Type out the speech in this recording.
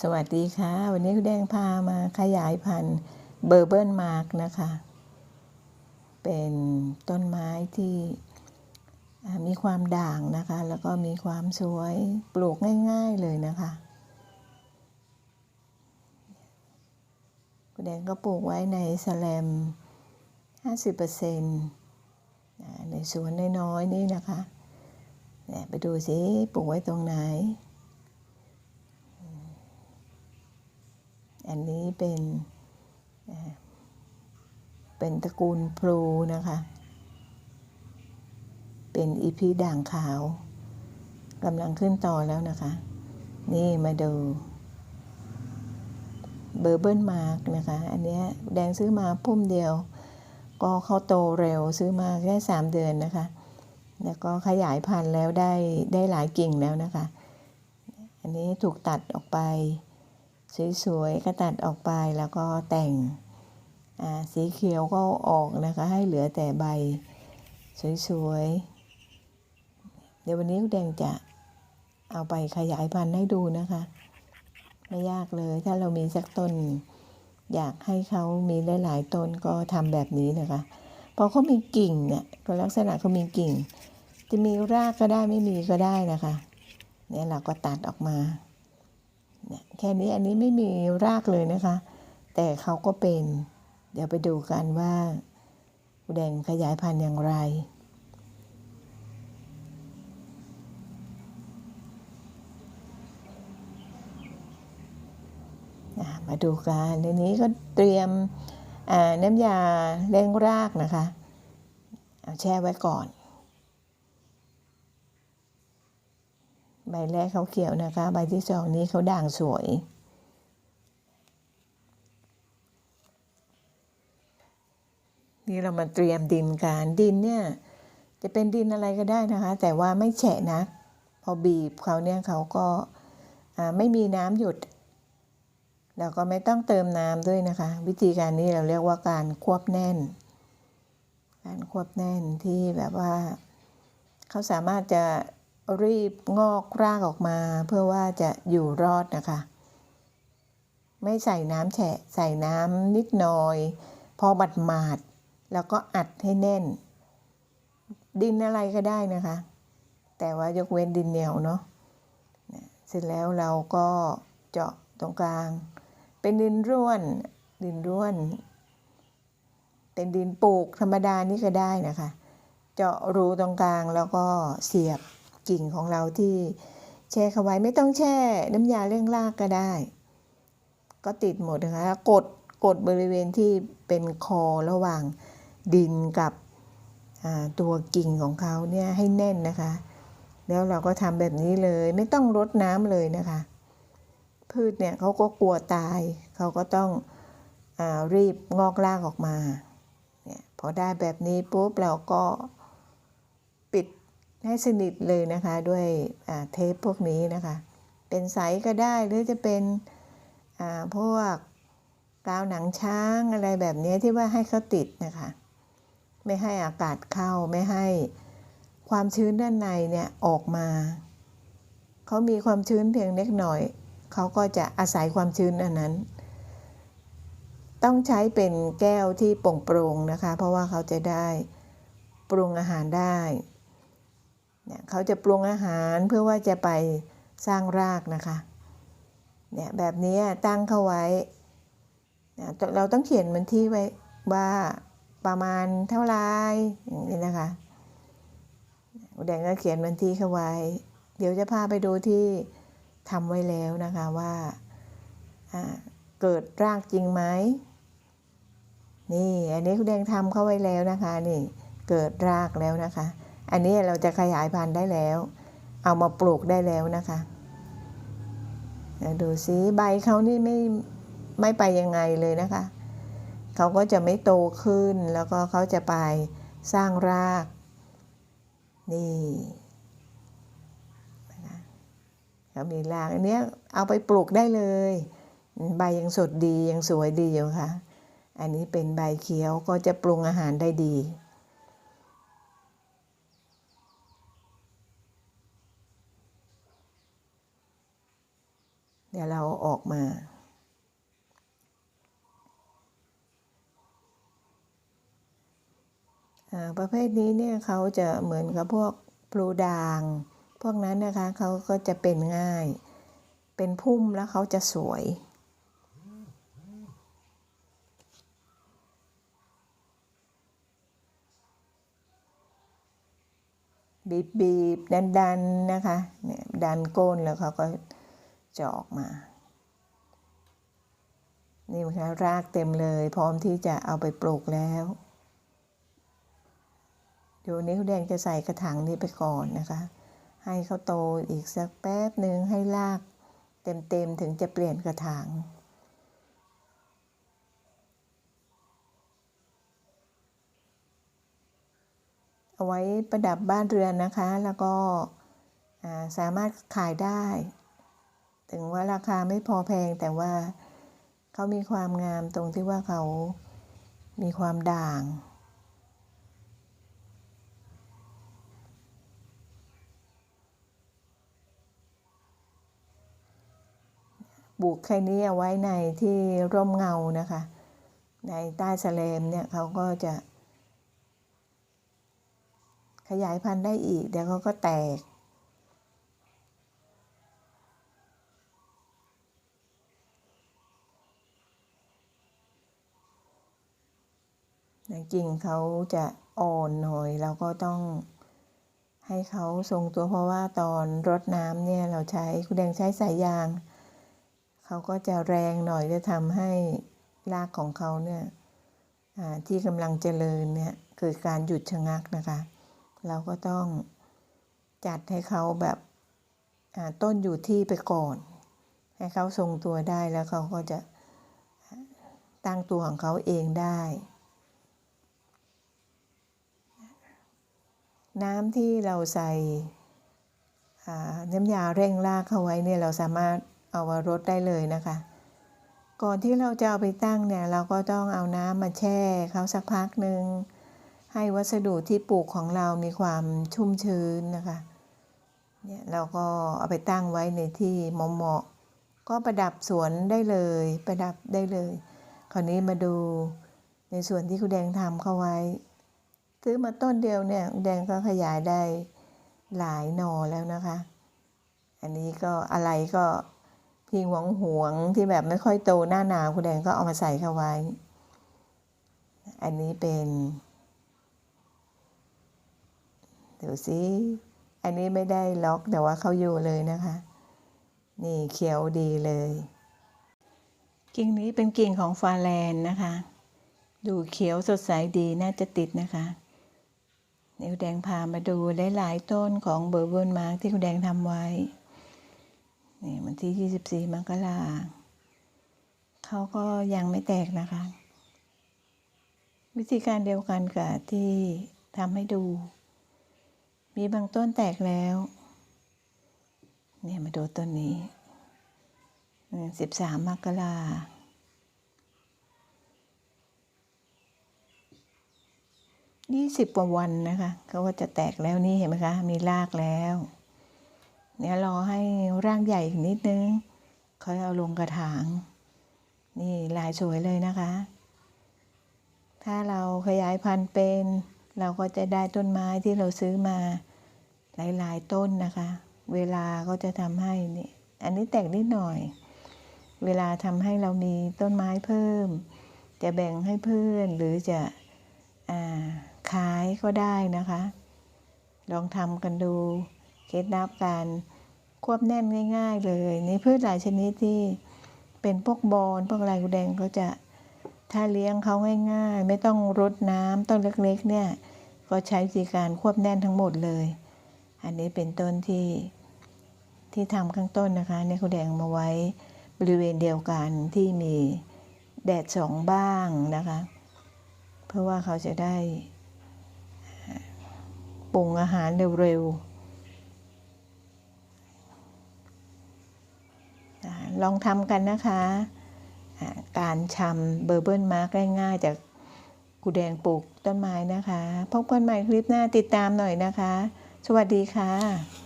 สวัสดีค่ะ วันนี้คุณแดงพามาขยายพันธุ์เบอร์เบิลมาร์กนะคะ เป็นต้นไม้ที่มีความด่างนะคะ แล้วก็มีความสวยปลูกง่าย ๆเลยนะคะคุณแดงก็ปลูกไว้ในสแลม 50%อ่าในสวนน้อยๆนี่นะคะเนี่ยไปดูสิปลูกไว้ตรงไหน อันนี้เป็นเป็นตระกูลพลูนะคะ เป็นอีพีด่างขาวกำลังขึ้นต่อแล้วนะคะ นี่มาดูเบอร์เบิลมาร์กนะคะ อันนี้แดงซื้อมาพุ่มเดียว ก็เขาโตเร็วซื้อมาแค่สามเดือนนะคะ แล้วก็ขยายพันธุ์แล้วได้ได้หลายกิ่งแล้วนะคะ อันนี้ถูกตัดออกไป สวยๆก็ตัดออกไปแล้วก็แต่งอ่าสีเขียวก็ออกนะคะ ให้เหลือแต่ใบ สวยๆ เดี๋ยววันนี้คุณแดงจะเอาไปขยายพันธุ์ให้ดูนะคะ ไม่ยากเลยถ้าเรามีสักต้น อยากให้เขามีหลายๆต้นก็ทำแบบนี้นะคะพอเขามีกิ่งเนี่ยก็ลักษณะเขามีกิ่ง จะมีรากก็ได้ไม่มีก็ได้นะคะ เนี่ยเราก็ตัดออกมา เนี่ยแค่นี้อันนี้ไม่มีรากเลยนะคะ แต่เขาก็เป็น เดี๋ยวไปดูกันว่าอุแดงขยายพันธุ์อย่างไร มาดูกันในนี้ก็เตรียมน้ำยาเร่งรากนะคะ เอาแช่ไว้ก่อน ใบแรกเขาเขียวนะคะ ใบที่สองนี้เขาด่างสวย นี่เรามาเตรียมดินกันดินเนี่ยจะเป็นดินอะไรก็ได้นะคะ แต่ว่าไม่แฉะนะ พอบีบเขาเนี่ยเขาก็ไม่มีน้ำหยุดเราก็ไม่ต้องเติมน้ำด้วยนะคะ วิธีการนี้เราเรียกว่าการควบแน่น การควบแน่นที่แบบว่า เขาสามารถจะ รีบงอกรากออกมาเพื่อว่าจะอยู่รอดนะคะ ไม่ใส่น้ำแฉะใส่น้ำนิดหน่อย พอบัดหมาด แล้วก็อัดให้แน่น ดินอะไรก็ได้นะคะ แต่ว่ายกเว้นดินเหนียวเนาะเสร็จแล้วเราก็เจาะตรงกลาง เป็นดินร่วน ดินร่วน เป็นดินปลูกธรรมดานี่ก็ได้นะคะ เจาะรูตรงกลางแล้วก็เสียบ กิ่งของเราที่แช่เข้าไว้ไม่ต้องแช่น้ำยาเร่งรากก็ได้ ก็ติดหมดนะคะกดกดบริเวณที่เป็นคอระหว่างดินกับตัวกิ่งของเขาเนี่ยให้แน่นนะคะ แล้วเราก็ทำแบบนี้เลยไม่ต้องรดน้ำเลยนะคะ พืชเนี่ยเขาก็กลัวตายเขาก็ต้องอรีบงอกรากออกมาเนี่ยพอได้แบบนี้ปุ๊บเราก็ ดให้สนิทเลยนะคะด้วยเทปพวกนี้นะคะ เป็นใสก็ได้หรือจะเป็นพวกกาวหนังช้างอะไรแบบนี้ที่ว่าให้เขาติดนะคะ ไม่ให้อากาศเข้าไม่ให้ความชื้นด้านในเนี่ยออกมา เขามีความชื้นเพียงเล็กหน่อย เขาก็จะอาศัยความชื้นอันนั้น ต้องใช้เป็นแก้วที่โปร่งๆนะคะ เพราะว่าเขาจะได้ปรุงอาหารได้ เนี่ยเขาจะปรุงอาหารเพื่อว่าจะไปสร้างรากนะคะ เนี่ยแบบนี้ตั้งเข้าไว้เนี่ยเราต้องเขียนมันที่ไว้ว่าประมาณเท่าไรอย่างนี้นะคะแดงก็เขียนวันที่เข้าไว้ เดี๋ยวจะพาไปดูที่ทำไว้แล้วนะคะว่าอ่าเกิดรากจริงไหมนี่ อันนี้คุณแดงทำเข้าไว้แล้วนะคะ นี่เกิดรากแล้วนะคะ อันนี้เราจะขยายพันธุ์ได้แล้ว เอามาปลูกได้แล้วนะคะเดี๋ยวดูซิใบเขานี่ไม่ไม่ไปยังไงเลยนะคะ เขาก็จะไม่โตขึ้นแล้วก็เขาจะไปสร้างราก นี่นะเขามีรากอันนี้เอาไปปลูกได้เลย ใบยังสดดียังสวยดีอยู่ค่ะ อันนี้เป็นใบเขียวก็จะปรุงอาหารได้ดี เดี๋ยวเราออกมา ประเภทนี้เนี่ยเขาจะเหมือนกับพวกพลูด่าง พวกนั้นนะคะเขาก็จะเป็นง่าย เป็นพุ่มแล้วเขาจะสวยบีบบีบดันดันนะคะเนี่ยดันก้นแล้วเขาก็ จะออกมา นี่นะคะรากเต็มเลย พร้อมที่จะเอาไปปลูกแล้วเดี๋ยวนี้คุณแดงจะใส่กระถางนี้ไปก่อนนะคะ ให้เขาโตอีกสักแป๊บหนึ่งให้รากเต็มๆถึงจะเปลี่ยนกระถางเอาไว้ประดับบ้านเรือนนะคะ แล้วก็สามารถขายได้ ถึงว่าราคาไม่พอแพงแต่ว่าเขามีความงามตรงที่ว่าเขามีความด่างปลูกแค่นี้เอาไว้ในที่ร่มเงานะคะ ในใต้สะเลมเนี่ยเขาก็จะ ขยายพันธุ์ได้อีก เดี๋ยวเขาก็แตก จริงเขาจะอ่อนหน่อยเราก็ต้องให้เขาทรงตัวเพราะว่าตอนรดน้ำเนี่ยเราใช้คุณแดงใช้สายยาง เขาก็จะแรงหน่อยจะทำให้รากของเขาเนี่ยที่กำลังเจริญเนี่ยคือการหยุดชะงักนะคะ เราก็ต้องจัดให้เขาแบบต้นอยู่ที่ไปก่อน ให้เขาทรงตัวได้แล้วเขาก็จะตั้งตัวของเขาเองได้ น้ำที่เราใส่น้ำยาเร่งรากเข้าไว้เนี่ยเราสามารถเอามารดได้เลยนะคะ ก่อนที่เราจะเอาไปตั้งเนี่ยเราก็ต้องเอาน้ำมาแช่เขาสักพักหนึ่งให้วัสดุที่ปลูกของเรามีความชุ่มชื้นนะคะเนี่ยเราก็เอาไปตั้งไว้ในที่เหมาะๆก็ประดับสวนได้เลย ประดับได้เลย คราวนี้มาดูในส่วนที่คุณแดงทำเข้าไว้ ซื้อมาต้นเดียวเนี่ยคุณแดงก็ขยายได้หลายนอแล้วนะคะ อันนี้ก็อะไรก็ที่หวงหวงที่แบบไม่ค่อยโตหน้าหนาวคุณแดงก็เอามาใส่เข้าไว้ อันนี้เป็นเดี๋ยวสิอันนี้ไม่ได้ล็อกแต่ว่าเขาอยู่เลยนะคะ นี่เขียวดีเลย กิ่งนี้เป็นกิ่งของฟาแลนนะคะ ดูเขียวสดใสดีน่าจะติดนะคะ นิ้วแดงพามาดูได้หลายต้นของเบอร์เบิร์นมาร์กที่คุณแดงทำไว้ นี่วันที่ 24 มกราเขาก็ยังไม่แตกนะคะ วิธีการเดียวกันกับที่ทำให้ดู มีบางต้นแตกแล้ว เนี่ยมาดูต้นนี้ 13 มกรา ยี่สิบกว่าวันนะคะเขาก็จะแตกแล้วนี่เห็นไหมคะ มีรากแล้ว เนี่ยรอให้ร่างใหญ่อีกนิดนึงค่อยเอาลงกระถาง นี่ลายสวยเลยนะคะ ถ้าเราขยายพันธุ์เป็น เราก็จะได้ต้นไม้ที่เราซื้อมาหลาย ๆ ต้นนะคะ เวลาก็จะทำให้นี่อันนี้แตกนิดหน่อย เวลาทำให้เรามีต้นไม้เพิ่ม จะแบ่งให้เพื่อนหรือจะอ่า ขายก็ได้นะคะ ลองทำกันดูเคล็ดลับการควบแน่นง่าย ๆ เลยในพืชหลายชนิดที่เป็นพวกบอนพวกอะไรกูแดงก็จะถ้าเลี้ยงเขาง่ายๆ ไม่ต้องรดน้ำต้นเล็กๆเนี่ยก็ใช้วิธีการควบแน่นทั้งหมดเลย อันนี้เป็นต้นที่ที่ทำข้างต้นนะคะในกูแดงมาไว้บริเวณเดียวกันที่มีแดดสองบ้างนะคะ เพื่อว่าเขาจะได้ ปรุงอาหารเร็วๆ ลองทำกันนะคะ การชำเบอร์เบิลมาร์กง่ายๆ จากกูแดงปลูกต้นไม้นะคะ พบกันใหม่คลิปหน้าติดตามหน่อยนะคะ สวัสดีค่ะ